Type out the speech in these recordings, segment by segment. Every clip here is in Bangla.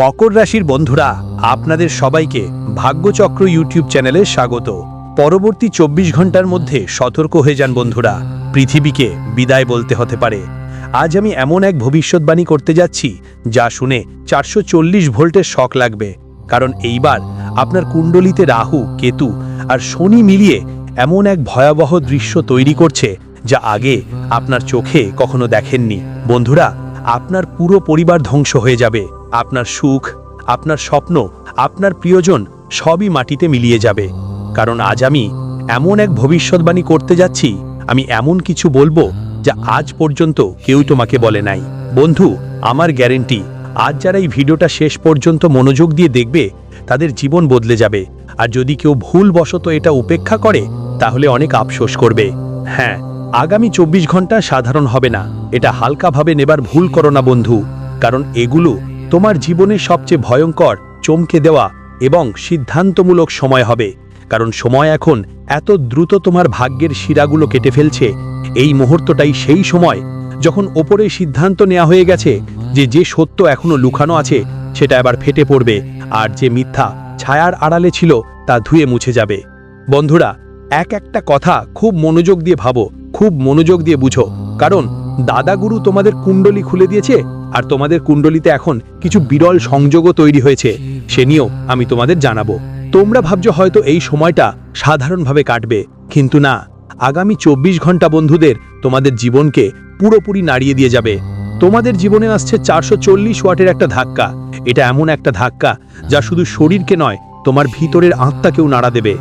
মকর রাশির বন্ধুরা, আপনাদের সবাইকে ভাগ্যচক্র ইউটিউব চ্যানেলে স্বাগত। পরবর্তী চব্বিশ ঘণ্টার মধ্যে সতর্ক হয়ে যান বন্ধুরা, পৃথিবীকে বিদায় বলতে হতে পারে। আজ আমি এমন এক ভবিষ্যৎবাণী করতে যাচ্ছি, যা শুনে চারশো চল্লিশ ভোল্টের শক লাগবে। কারণ এইবার আপনার কুণ্ডলিতে রাহু, কেতু আর শনি মিলিয়ে এমন এক ভয়াবহ দৃশ্য তৈরি করছে, যা আগে আপনার চোখে কখনো দেখেননি। বন্ধুরা, আপনার পুরো পরিবার ধ্বংস হয়ে যাবে। আপনার সুখ, আপনার স্বপ্ন, আপনার প্রিয়জন সবই মাটিতে মিলিয়ে যাবে। কারণ আজ আমি এমন এক ভবিষ্যৎবাণী করতে যাচ্ছি, আমি এমন কিছু বলব যা আজ পর্যন্ত কেউ তোমাকে বলে নাই। বন্ধু, আমার গ্যারেন্টি, আজ যারা এই ভিডিওটা শেষ পর্যন্ত মনোযোগ দিয়ে দেখবে, তাদের জীবন বদলে যাবে। আর যদি কেউ ভুলবশত এটা উপেক্ষা করে, তাহলে অনেক আফসোস করবে। হ্যাঁ আগামী চব্বিশ ঘণ্টা সাধারণ হবে না। এটা হালকাভাবে নেবার ভুল করো না, বন্ধু। কারণ এগুলো তোমার জীবনের সবচেয়ে ভয়ঙ্কর চমকে দেওয়া এবং সিদ্ধান্তমূলক সময় হবে, কারণ সময় এখন এত দ্রুত তোমার ভাগ্যের শিরাগুলো কেটে ফেলছে। এই মুহূর্তটাই সেই সময় যখন ওপরে সিদ্ধান্ত নেওয়া হয়ে গেছে যে যে সত্য এখনও লুকানো আছে, সেটা এবার ফেটে পড়বে আর যে মিথ্যা ছায়ার আড়ালে ছিল, তা ধুয়ে মুছে যাবে। বন্ধুরা, এক একটা কথা খুব মনোযোগ দিয়ে ভাবো, খুব মনোযোগ দিয়ে বুঝো, কারণ দাদাগুরু তোমাদের কুণ্ডলী খুলে দিয়েছে আর তোমাদের কুণ্ডলিতে এখন কিছু বিরল সংযোগও তৈরি হয়েছে। সে নিয়েও আমি তোমাদের জানাব। তোমরা ভাবছ হয়তো এই সময়টা সাধারণভাবে কাটবে, কিন্তু না। আগামী চব্বিশ ঘণ্টা বন্ধুদের তোমাদের জীবনকে পুরোপুরি নাড়িয়ে দিয়ে যাবে। তোমাদের জীবনে আসছে চারশো চল্লিশ ওয়াটের একটা ধাক্কা। এটা এমন একটা ধাক্কা যা শুধু শরীরকে নয়, তোমার ভিতরের আত্মাকেও নাড়া দেবে।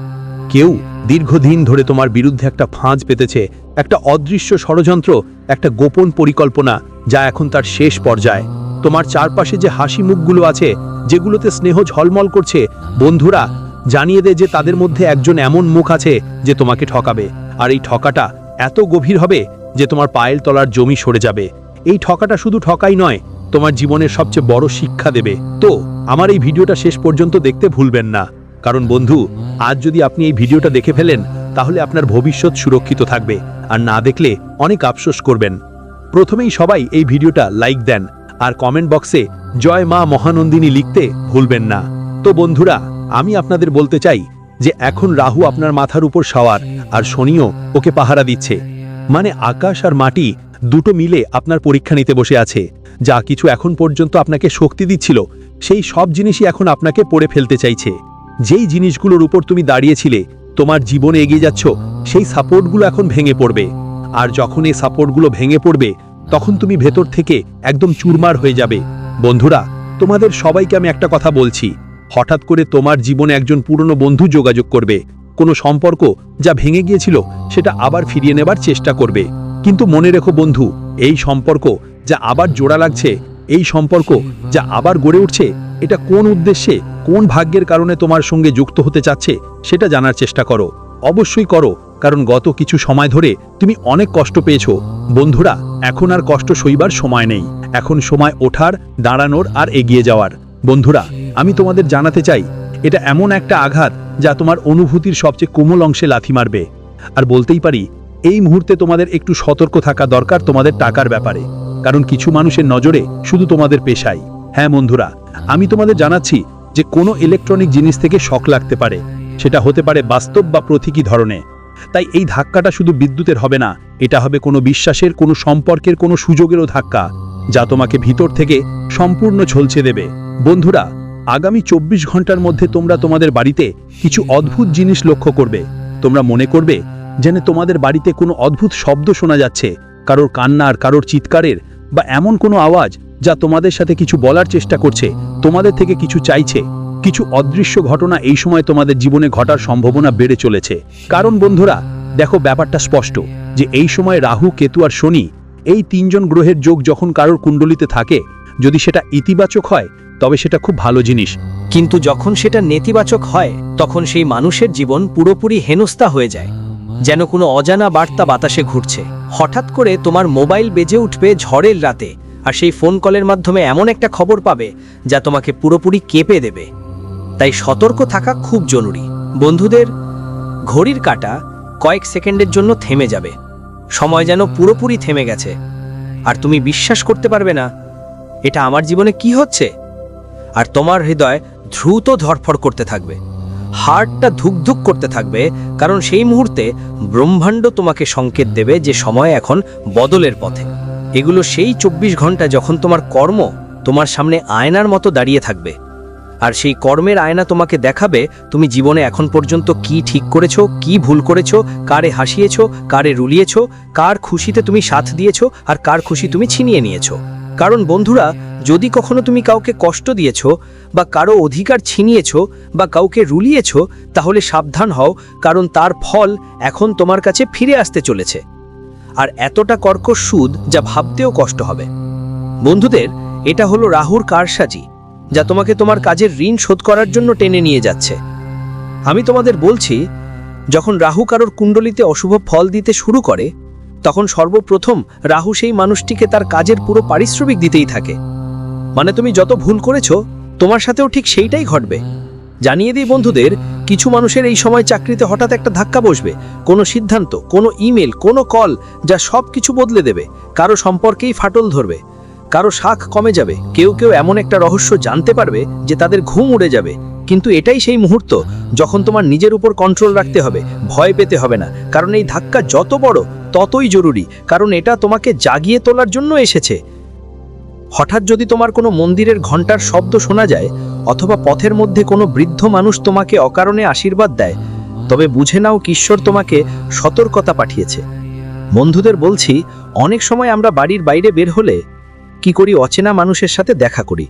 কেউ দীর্ঘদিন ধরে তোমার বিরুদ্ধে একটা ফাঁজ পেতেছে একটা অদৃশ্য ষড়যন্ত্র, একটা গোপন পরিকল্পনা যা এখন তার শেষ পর্যায়ে। তোমার চারপাশে যে হাসি মুখগুলো আছে, যেগুলোতে স্নেহ ঝলমল করছে, বন্ধুরা, জানিয়ে দে যে তাদের মধ্যে একজন এমন মুখ আছে যে তোমাকে ঠকাবে। আর এই ঠকাটা এত গভীর হবে যে তোমার পায়েল তলার জমি সরে যাবে। এই ঠকাটা শুধু ঠকাই নয়, তোমার জীবনের সবচেয়ে বড় শিক্ষা দেবে। তো, আমার এই ভিডিওটা শেষ পর্যন্ত দেখতে ভুলবেন না। কারণ বন্ধু, আজ যদি আপনি এই ভিডিওটা দেখে ফেলেন তাহলে আপনার ভবিষ্যৎ সুরক্ষিত থাকবে। আর না দেখলে অনেক আফসোস করবেন। প্রথমেই সবাই এই ভিডিওটা লাইক দেন, আর কমেন্ট বক্সে জয় মা মহানন্দিনী লিখতে ভুলবেন না। তো বন্ধুরা, আমি আপনাদের বলতে চাই যে এখন রাহু আপনার মাথার উপর সওয়ার, আর শনিও ওকে পাহারা দিচ্ছে। মানে আকাশ আর মাটি দুটো মিলে আপনার পরীক্ষা নিতে বসে আছে। যা কিছু এখন পর্যন্ত আপনাকে শক্তি দিচ্ছিল, সেই সব জিনিসই এখন আপনাকে পড়ে ফেলতে চাইছে। যেই জিনিসগুলোর উপর তুমি দাঁড়িয়েছিলে তোমার জীবনে এগিয়ে যাচ্ছ, সেই সাপোর্টগুলো এখন ভেঙে পড়বে। আর যখন এই সাপোর্টগুলো ভেঙে পড়বে, তখন তুমি ভেতর থেকে একদম চুরমার হয়ে যাবে। বন্ধুরা, তোমাদের সবাইকে আমি একটা কথা বলছি। হঠাৎ করে তোমার জীবনে একজন পুরনো বন্ধু যোগাযোগ করবে। কোনো সম্পর্ক যা ভেঙে গিয়েছিল, সেটা আবার ফিরিয়ে নেবার চেষ্টা করবে। কিন্তু মনে রেখো বন্ধু, এই সম্পর্ক যা আবার জোড়া লাগছে, এই সম্পর্ক যা আবার গড়ে উঠছে এটা কোন উদ্দেশ্যে, কোন ভাগ্যের কারণে তোমার সঙ্গে যুক্ত হতে চাচ্ছে, সেটা জানার চেষ্টা করো। অবশ্যই করো, কারণ গত কিছু সময় ধরে তুমি অনেক কষ্ট পেয়েছ। বন্ধুরা, এখন আর কষ্ট সইবার সময় নেই। এখন সময় ওঠার, দাঁড়ানোর আর এগিয়ে যাওয়ার। বন্ধুরা, আমি তোমাদের জানাতে চাই, এটা এমন একটা আঘাত যা তোমার অনুভূতির সবচেয়ে কোমল অংশে লাথি মারবে। আর বলতেই পারি, এই মুহূর্তে তোমাদের একটু সতর্ক থাকা দরকার তোমাদের টাকার ব্যাপারে। কারণ কিছু মানুষের নজরে শুধু তোমাদের পেশাই। হ্যাঁ বন্ধুরা, আমি তোমাদের জানাচ্ছি যে কোনো ইলেকট্রনিক জিনিস থেকে শক লাগতে পারে। সেটা হতে পারে বাস্তব বা প্রতীকী ধরনে। তাই এই ধাক্কাটা শুধু বিদ্যুতের হবে না, এটা হবে কোনো বিশ্বাসের, কোনো সম্পর্কের, কোনো সুযোগেরও ধাক্কা, যা তোমাকে ভিতর থেকে সম্পূর্ণ ঝলছে দেবে। বন্ধুরা, আগামী চব্বিশ ঘণ্টার মধ্যে তোমরা তোমাদের বাড়িতে কিছু অদ্ভুত জিনিস লক্ষ্য করবে। তোমরা মনে করবে যেন তোমাদের বাড়িতে কোনো অদ্ভুত শব্দ শোনা যাচ্ছে, কারোর কান্নার কারোর চিৎকারের বা এমন কোনো আওয়াজ যা তোমাদের সাথে কিছু বলার চেষ্টা করছে, তোমাদের থেকে কিছু চাইছে। কিছু অদৃশ্য ঘটনা এই সময় তোমাদের জীবনে ঘটার সম্ভাবনা বেড়ে চলেছে। কারণ বন্ধুরা, দেখো ব্যাপারটা স্পষ্ট, যে এই সময় রাহু, কেতু আর শনি, এই তিনজন গ্রহের যোগ যখন কারোর কুণ্ডলিতে থাকে, যদি সেটা ইতিবাচক হয়, তবে সেটা খুব ভালো জিনিস। কিন্তু যখন সেটা নেতিবাচক হয়, তখন সেই মানুষের জীবন পুরোপুরি হেনস্থা হয়ে যায়। যেন কোনো অজানা বার্তা বাতাসে ঘুরছে। হঠাৎ করে তোমার মোবাইল বেজে উঠবে ঝড়ের রাতে। আর সেই ফোন কলের মাধ্যমে এমন একটা খবর পাবে যা তোমাকে পুরোপুরি কেঁপে দেবে। তাই সতর্ক থাকা খুব জরুরি। বন্ধুদের ঘড়ির কাটা কয়েক সেকেন্ডের জন্য থেমে যাবে। সময় যেন পুরোপুরি থেমে গেছে। আর তুমি বিশ্বাস করতে পারবে না, এটা আমার জীবনে কি হচ্ছে? আর তোমার হৃদয় দ্রুত ধরফড় করতে থাকবে। হার্টটা ধুকধুক করতে থাকবে, কারণ সেই মুহূর্তে ব্রহ্মাণ্ড তোমাকে সংকেত দেবে যে সময় এখন বদলের পথে। এগুলো সেই চব্বিশ ঘণ্টা যখন তোমার কর্ম তোমার সামনে আয়নার মতো দাঁড়িয়ে থাকবে। আর সেই কর্মের আয়না তোমাকে দেখাবে তুমি জীবনে এখন পর্যন্ত কি ঠিক করেছ, কি ভুল করেছ, কারে হাসিয়েছো, কারে রুলিয়েছো, কার খুশিতে তুমি সাথ দিয়েছ আর কার খুশি তুমি ছিনিয়ে নিয়েছো। কারণ বন্ধুরা, যদি কখনো তুমি কাউকে কষ্ট দিয়েছ বা কারও অধিকার ছিনিয়েছ বা কাউকে রুলিয়েছ, তাহলে সাবধান হও, কারণ তার ফল এখন তোমার কাছে ফিরে আসতে চলেছে। আর এতটা কর্কশ সুদ যা ভাবতেও কষ্ট হবে। বন্ধুদের, এটা হলো রাহুর কারসাজি, যা তোমাকে তোমার কাজের ঋণ শোধ করার জন্য টেনে নিয়ে যাচ্ছে। আমি তোমাদের বলছি, যখন রাহু কারোর কুণ্ডলিতে অশুভ ফল দিতে শুরু করে, তখন সর্বপ্রথম রাহু সেই মানুষটিকে তার কাজের পুরো পারিশ্রমিক দিতেই থাকে। মানে তুমি যত ভুল করেছ, তোমার সাথেও ঠিক সেইটাই ঘটবে। জানিয়ে দিই বন্ধুদের, কিছু মানুষের এই সময় চাকরিতে হঠাৎ একটা ধাক্কা বসবে, কোনো সিদ্ধান্ত, কোনো ইমেল, কোনো কল, যা সব কিছু বদলে দেবে, কারও সম্পর্কেই ফাটল ধরবে, কারও শাখ কমে যাবে, কেউ কেউ এমন একটা রহস্য জানতে পারবে যে তাদের ঘুম উড়ে যাবে, কিন্তু এটাই সেই মুহূর্ত, যখন তোমার নিজের উপর কন্ট্রোল রাখতে হবে, ভয় পেতে হবে না, কারণ এই ধাক্কা যত বড়, ততই জরুরি, কারণ এটা তোমাকে জাগিয়ে তোলার জন্য এসেছে। হঠাৎ যদি তোমার কোনো মন্দিরের ঘণ্টার শব্দ শোনা যায়, অথবা পথের মধ্যে কোনো বৃদ্ধ মানুষ তোমাকে অকারণে আশীর্বাদ দেয়, তবে বুঝে নাও কি ঈশ্বর তোমাকে সতর্কতা পাঠিয়েছে। বন্ধুদের বলছি, অনেক সময় আমরা বাড়ির বাইরে বের হলে কি করি, অচেনা মানুষের সাথে দেখা করি।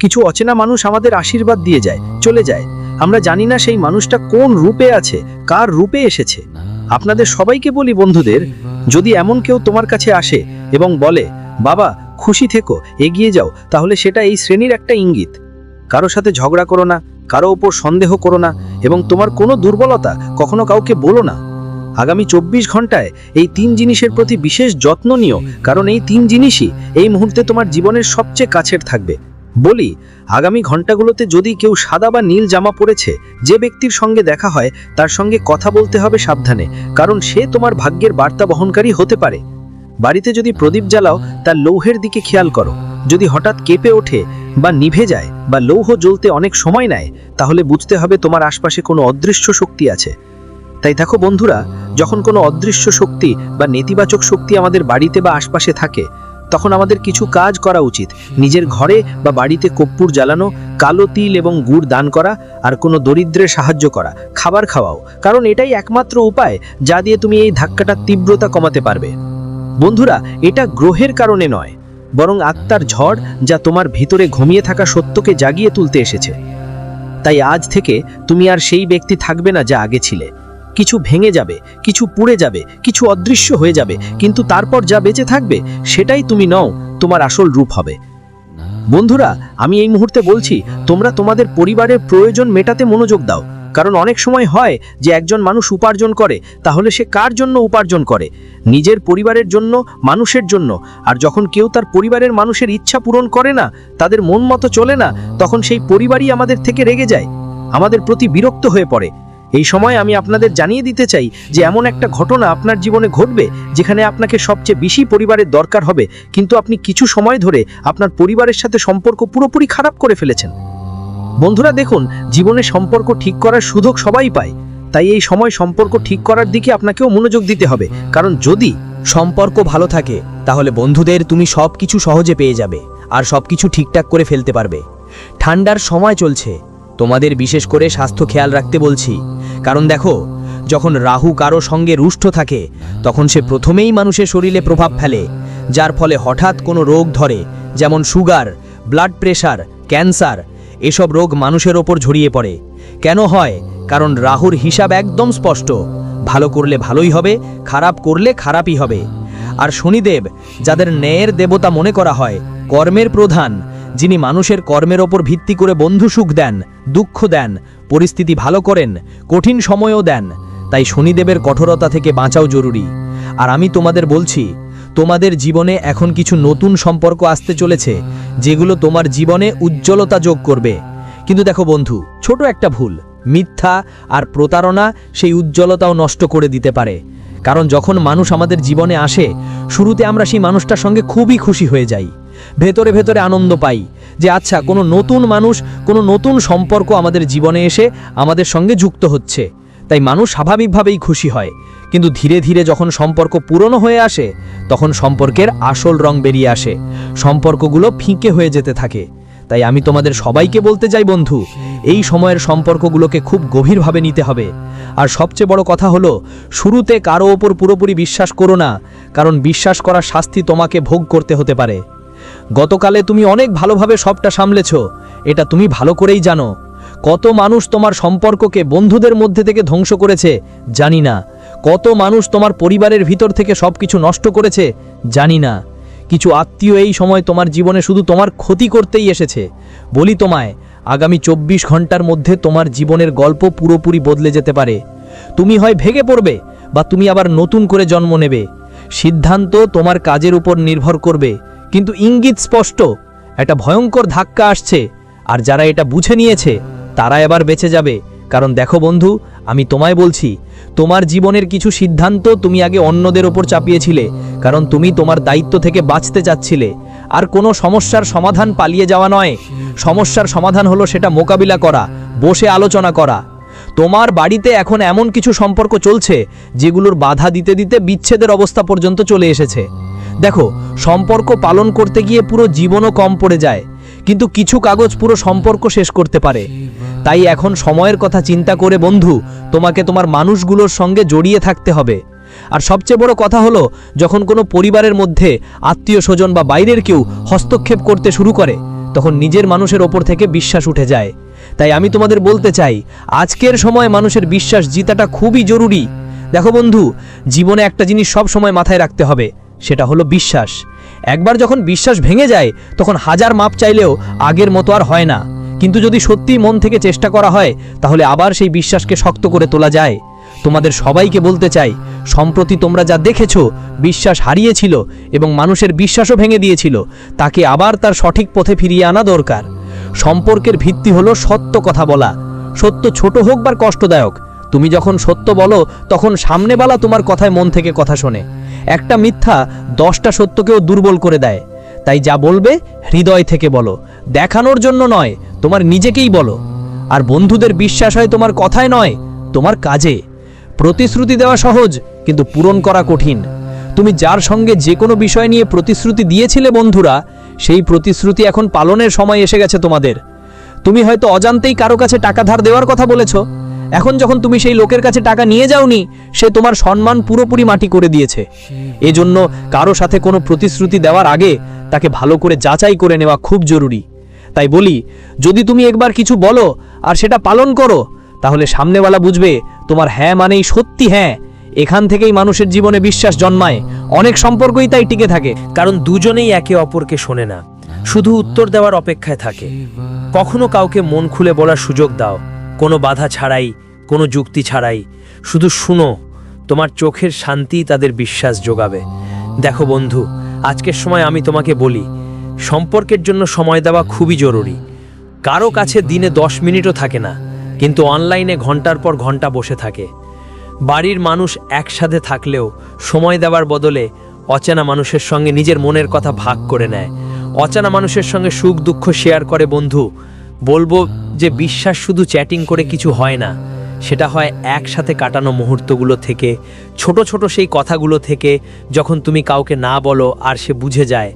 কিছু অচেনা মানুষ আমাদের আশীর্বাদ দিয়ে যায়, চলে যায়। আমরা জানি না সেই মানুষটা কোন রূপে আছে, কার রূপে এসেছে। আপনাদের সবাইকে বলি বন্ধুদের, যদি এমন কেউ তোমার কাছে আসে এবং বলে, বাবা খুশি থেকো, এগিয়ে যাও, তাহলে সেটা এই শ্রেণির একটা ইঙ্গিত। কারও সাথে ঝগড়া করো না, কারও ওপর সন্দেহ করো না, এবং তোমার কোনো দুর্বলতা কখনো কাউকে বলো না। আগামী চব্বিশ ঘন্টায় এই তিন জিনিসের প্রতি বিশেষ যত্ন নিও, কারণ এই তিন জিনিসই এই মুহূর্তে তোমার জীবনের সবচেয়ে কাছের থাকবে। বলি, আগামী ঘন্টাগুলোতে যদি কেউ সাদা বা নীল জামা পরেছে, যে ব্যক্তির সঙ্গে দেখা হয়, তার সঙ্গে কথা বলতে হবে সাবধানে, কারণ সে তোমার ভাগ্যের বার্তা বহনকারী হতে পারে। বাড়িতে যদি প্রদীপ জ্বালাও, তার লৌহের দিকে খেয়াল করো। যদি হঠাৎ কেঁপে ওঠে বা নিভে যায় বা লৌহ জ্বলতে অনেক সময় নেয়, তাহলে বুঝতে হবে তোমার আশপাশে কোনো অদৃশ্য শক্তি আছে। তাই দেখো বন্ধুরা, যখন কোনো অদৃশ্য শক্তি বা নেতিবাচক শক্তি আমাদের বাড়িতে বা আশপাশে থাকে, তখন আমাদের কিছু কাজ করা উচিত। নিজের ঘরে বা বাড়িতে কর্পূর জ্বালানো, কালো তিল এবং গুড় দান করা, আর কোনো দরিদ্রের সাহায্য করা, খাবার খাওয়াও। কারণ এটাই একমাত্র উপায় যা দিয়ে তুমি এই ধাক্কাটার তীব্রতা কমাতে পারবে। বন্ধুরা, এটা গ্রহের কারণে নয়, বরং আত্মার ঝড় যা তোমার ভিতরে ঘুমিয়ে থাকা সত্যকে জাগিয়ে তুলতে এসেছে। তাই আজ থেকে তুমি আর সেই ব্যক্তি থাকবে না যা আগে ছিলে। কিছু ভেঙে যাবে, কিছু পুড়ে যাবে, কিছু অদৃশ্য হয়ে যাবে, কিন্তু তারপর যা বেঁচে থাকবে, সেটাই তুমি নও, তোমার আসল রূপ হবে। বন্ধুরা, আমি এই মুহূর্তে বলছি, তোমরা তোমাদের পরিবারের প্রয়োজন মেটাতে মনোযোগ দাও। কারণ অনেক সময় হয় যে একজন মানুষ উপার্জন করে, তাহলে সে কার জন্য উপার্জন করে? নিজের পরিবারের জন্য, মানুষের জন্য। আর যখন কেউ তার পরিবারের মানুষের ইচ্ছা পূরণ করে না, তাদের মন মতো চলে না, তখন সেই পরিবারই আমাদের থেকে রেগে যায়, আমাদের প্রতি বিরক্ত হয়ে পড়ে। এই সময় আমি আপনাদের জানিয়ে দিতে চাই যে এমন একটা ঘটনা আপনার জীবনে ঘটবে যেখানে আপনাকে সবচেয়ে বেশি পরিবারের দরকার হবে, কিন্তু আপনি কিছু সময় ধরে আপনার পরিবারের সাথে সম্পর্ক পুরোপুরি খারাপ করে ফেলেছেন। বন্ধুরা দেখুন, জীবনে সম্পর্ক ঠিক করার সুযোগ সবাই পায়। তাই এই সময় সম্পর্ক ঠিক করার দিকে আপনাকেও মনোযোগ দিতে হবে। কারণ যদি সম্পর্ক ভালো থাকে, তাহলে বন্ধুদের তুমি সব কিছু সহজে পেয়ে যাবে আর সব কিছু ঠিকঠাক করে ফেলতে পারবে। ঠান্ডার সময় চলছে। তোমাদের বিশেষ করে স্বাস্থ্য খেয়াল রাখতে বলছি। কারণ দেখো, যখন রাহু কারও সঙ্গে রুষ্ট থাকে, তখন সে প্রথমেই মানুষের শরীরে প্রভাব ফেলে, যার ফলে হঠাৎ কোনো রোগ ধরে, যেমন সুগার, ব্লাড প্রেশার, ক্যান্সার এসব রোগ মানুষের ওপর ঝরিয়ে পড়ে। কেন হয়? কারণ রাহুর হিসাব একদম স্পষ্ট। ভালো করলে ভালোই হবে, খারাপ করলে খারাপই হবে। আর শনিদেব, যাদের ন্যায়ের দেবতা মনে করা হয়, কর্মের প্রধান, যিনি মানুষের কর্মের ওপর ভিত্তি করে বন্ধু সুখ দেন, দুঃখ দেন, পরিস্থিতি ভালো করেন, কঠিন সময়ও দেন, তাই শনিদেবের কঠোরতা থেকে বাঁচাও জরুরি। আর আমি তোমাদের বলছি তোমাদের জীবনে এখন কিছু নতুন সম্পর্ক আসতে চলেছে, যেগুলো তোমার জীবনে উজ্জ্বলতা যোগ করবে। কিন্তু দেখো বন্ধু, ছোট একটা ভুল, মিথ্যা আর প্রতারণা সেই উজ্জ্বলতাও নষ্ট করে দিতে পারে। কারণ যখন মানুষ আমাদের জীবনে আসে, শুরুতে আমরা সেই মানুষটার সঙ্গে খুবই খুশি হয়ে যাই। ভেতরে ভেতরে আনন্দ পাই যে আচ্ছা কোনো নতুন মানুষ, কোনো নতুন সম্পর্ক আমাদের জীবনে এসে আমাদের সঙ্গে যুক্ত হচ্ছে। তাই মানুষ স্বাভাবিকভাবেই খুশি হয়। কিন্তু ধীরে ধীরে যখন সম্পর্ক পুরনো হয়ে আসে, তখন সম্পর্কের আসল রং বেরিয়ে আসে। সম্পর্কগুলো ফিঁকে হয়ে যেতে থাকে। তাই আমি তোমাদের সবাইকে বলতে চাই, বন্ধু, এই সময়ের সম্পর্কগুলোকে খুব গভীরভাবে নিতে হবে। আর সবচেয়ে বড় কথা হলো, শুরুতে কারও ওপর পুরোপুরি বিশ্বাস করো না, কারণ বিশ্বাস করার শাস্তি তোমাকে ভোগ করতে হতে পারে। গতকালে তুমি অনেক ভালোভাবে সবটা সামলেছ, এটা তুমি ভালো করেই জানো। কত মানুষ তোমার সম্পর্ককে বন্ধুদের মধ্যে থেকে ধ্বংস করেছে, জানি না। কত মানুষ তোমার পরিবারের ভিতর থেকে সব কিছু নষ্ট করেছে, জানি না। কিছু আত্মীয় এই সময় তোমার জীবনে শুধু তোমার ক্ষতি করতেই এসেছে। বলি তোমায়, আগামী চব্বিশ ঘণ্টার মধ্যে তোমার জীবনের গল্প পুরোপুরি বদলে যেতে পারে। তুমি হয় ভেঙে পড়বে বা তুমি আবার নতুন করে জন্ম নেবে। সিদ্ধান্ত তোমার কাজের উপর নির্ভর করবে। কিন্তু ইঙ্গিত স্পষ্ট, একটা ভয়ঙ্কর ধাক্কা আসছে, আর যারা এটা বুঝে নিয়েছে তারা এবার বেঁচে যাবে। কারণ দেখো বন্ধু, আমি তোমায় বলছি, তোমার জীবনের কিছু সিদ্ধান্ত তুমি আগে অন্যদের ওপর চাপিয়েছিলে, কারণ তুমি তোমার দায়িত্ব থেকে বাঁচতে চাচ্ছিলে। আর কোনো সমস্যার সমাধান পালিয়ে যাওয়া নয়। সমস্যার সমাধান হলো সেটা মোকাবিলা করা, বসে আলোচনা করা। তোমার বাড়িতে এখন এমন কিছু সম্পর্ক চলছে, যেগুলোর বাধা দিতে দিতে বিচ্ছেদের অবস্থা পর্যন্ত চলে এসেছে। দেখো, সম্পর্ক পালন করতে গিয়ে পুরো জীবনও কম পড়ে যায়। কিন্তু কিছু কাগজ পুরো সম্পর্ক শেষ করতে পারে। তাই এখন সময়ের কথা চিন্তা করে, বন্ধু, তোমাকে তোমার মানুষগুলোর সঙ্গে জড়িয়ে থাকতে হবে। আর সবচেয়ে বড় কথা হলো, যখন কোনো পরিবারের মধ্যে আত্মীয় স্বজন বা বাইরের কেউ হস্তক্ষেপ করতে শুরু করে, তখন নিজের মানুষের ওপর থেকে বিশ্বাস উঠে যায়। তাই আমি তোমাদের বলতে চাই, আজকের সময় মানুষের বিশ্বাস জিতাটা খুবই জরুরি। দেখো বন্ধু, জীবনে একটা জিনিস সব সময় মাথায় রাখতে হবে, সেটা হলো বিশ্বাস। একবার যখন বিশ্বাস ভেঙে যায়, তখন হাজার মাপ চাইলেও আগের মতো আর হয় না। কিন্তু যদি সত্যি মন থেকে চেষ্টা করা হয়, তাহলে আবার সেই বিশ্বাসকে শক্ত করে তোলা যায়। তোমাদের সবাইকে বলতে চাই, সম্প্রতি তোমরা যা দেখেছ, বিশ্বাস হারিয়েছিল এবং মানুষের বিশ্বাসও ভেঙে দিয়েছিল, তাকে আবার তার সঠিক পথে ফিরিয়ে আনা দরকার। সম্পর্কের ভিত্তি হলো সত্য কথা বলা। সত্য ছোট হোক বা কষ্টদায়ক, তুমি যখন সত্য বলো, তখন সামনেবালা তোমার কথায় মন থেকে কথা শোনে। একটা মিথ্যা দশটা সত্যকেও দুর্বল করে দেয়। তাই যা বলবে হৃদয় থেকে বলো। দেখানোর জন্য নয়, তোমার নিজেকেই বলো। আর বন্ধুদের বিশ্বাস হয় তোমার কথায় নয়, তোমার কাজে। প্রতিশ্রুতি দেওয়া সহজ, কিন্তু পূরণ করা কঠিন। তুমি যার সঙ্গে যে কোনো বিষয় নিয়ে প্রতিশ্রুতি দিয়েছিলে বন্ধুরা, সেই প্রতিশ্রুতি এখন পালনের সময় এসে গেছে তোমাদের। তুমি হয়তো অজান্তেই কারও কাছে টাকা ধার দেওয়ার কথা বলেছ। এখন যখন তুমি সেই লোকের কাছে টাকা নিয়ে যাওনি, সে তোমার সম্মান পুরোপুরি মাটি করে দিয়েছে। এজন্য কারও সাথে কোনো প্রতিশ্রুতি দেওয়ার আগে তাকে ভালো করে যাচাই করে নেওয়া খুব জরুরি। তাই বলি, যদি তুমি একবার কিছু বলো আর সেটা পালন করো, তাহলে সামনেওয়ালা বুঝবে তোমার হ্যাঁ মানেই সত্যি হ্যাঁ। এখান থেকেই মানুষের জীবনে বিশ্বাস জন্মায়। অনেক সম্পর্কই তাই টিকে থাকে। কারণ দুজনেই একে অপরকে শোনে না। শুধু উত্তর দেওয়ার অপেক্ষায় থাকে। কখনো কাউকে মন খুলে বলার সুযোগ দাও। কোনো বাধা ছাড়াই, কোনো যুক্তি ছাড়াই। শুধু শুনো, তোমার চোখের শান্তি তাদের বিশ্বাস যোগাবে। দেখো বন্ধু, আজকের সময় আমি তোমাকে বলি, সম্পর্কের জন্য সময় দেওয়া খুবই জরুরি। কারও কাছে দিনে দশ মিনিটও থাকে না, কিন্তু অনলাইনে ঘণ্টার পর ঘণ্টা বসে থাকে। বাড়ির মানুষ একসাথে থাকলেও সময় দেওয়ার বদলে অচেনা মানুষের সঙ্গে নিজের মনের কথা ভাগ করে নেয়। অচেনা মানুষের সঙ্গে সুখ দুঃখ শেয়ার করে বন্ধু বলব যে বিশ্বাস শুধু চ্যাটিং করে কিছু হয় না, সেটা হয় একসাথে কাটানো মুহূর্তগুলো থেকে, ছোট ছোট সেই কথাগুলো থেকে, যখন তুমি কাউকে না বলো আর সে বুঝে যায়।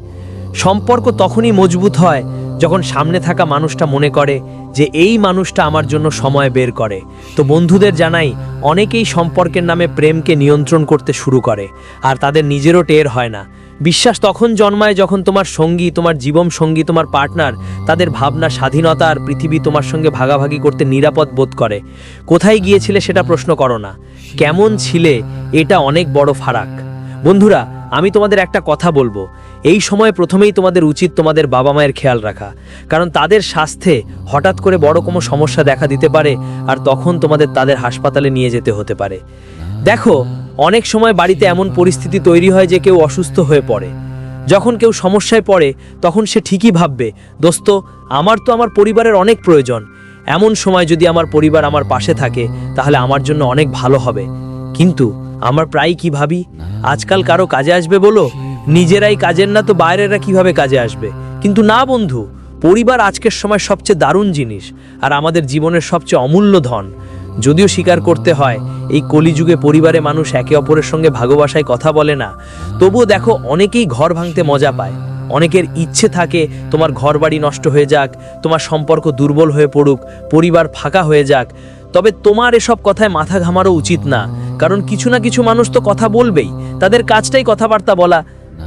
সম্পর্ক তখনই মজবুত হয় যখন সামনে থাকা মানুষটা মনে করে যে এই মানুষটা আমার জন্য সময় বের করে। তো বন্ধুদের জানাই, অনেকেই সম্পর্কের নামে প্রেমকে নিয়ন্ত্রণ করতে শুরু করে, আর তাদের নিজেরও টের হয় না। বিশ্বাস তখন জন্মায় যখন তোমার সঙ্গী, তোমার জীবন সঙ্গী, তোমার পার্টনার তাদের ভাবনা, স্বাধীনতা আর পৃথিবী তোমার সঙ্গে ভাগাভাগি করতে নিরাপদ বোধ করে। কোথায় গিয়েছিলে সেটা প্রশ্ন করো না। কেমন ছিলে এটা অনেক বড় ফারাক। বন্ধুরা, আমি তোমাদের একটা কথা বলব। এই সময় প্রথমেই তোমাদের উচিত তোমাদের বাবা মায়ের খেয়াল রাখা। কারণ তাদের স্বাস্থ্যে হঠাৎ করে বড় কোনো সমস্যা দেখা দিতে পারে আর তখন তোমাদের তাদের হাসপাতালে নিয়ে যেতে হতে পারে। দেখো অনেক সময় বাড়িতে এমন পরিস্থিতি তৈরি হয় যে কেউ অসুস্থ হয়ে পড়ে। যখন কেউ সমস্যায় পড়ে, তখন সে ঠিকই ভাববে, দোস্ত, আমার তো আমার পরিবারের অনেক প্রয়োজন। এমন সময় যদি আমার পরিবার আমার পাশে থাকে, তাহলে আমার জন্য অনেক ভালো হবে। কিন্তু আমার প্রায় কি ভাবি? আজকাল কারও কাজে আসবে বলো? নিজেরাই কাজের না তো বাইরেরা কীভাবে কাজে আসবে? কিন্তু না বন্ধু, পরিবার আজকের সময় সবচেয়ে দারুণ জিনিস, আর আমাদের জীবনের সবচেয়ে অমূল্য ধন। যদিও স্বীকার করতে হয়, এই কলিযুগে পরিবারে মানুষ একে অপরের সঙ্গে ভাগবাসায় কথা বলে না। তবুও দেখো, অনেকেই ঘর ভাঙতে মজা পায়। অনেকের ইচ্ছে থাকে, তোমার ঘরবাড়ি নষ্ট হয়ে যাক, তোমার সম্পর্ক দুর্বল হয়ে পড়ুক, পরিবার ফাঁকা হয়ে যাক। তবে তোমার এসব কথায় মাথা ঘামারও উচিত না, কারণ কিছু না কিছু মানুষ তো কথা বলবেই। তাদের কাজটাই কথাবার্তা বলা।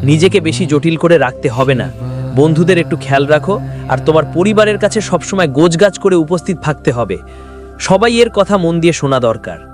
নিজেকে বেশি জটিল করে রাখতে হবে না। বন্ধুদের একটু খেয়াল রাখো, আর তোমার পরিবারের কাছে সবসময় গোছগাছ করে উপস্থিত থাকতে হবে। সবাই এর কথা মন দিয়ে শোনা দরকার।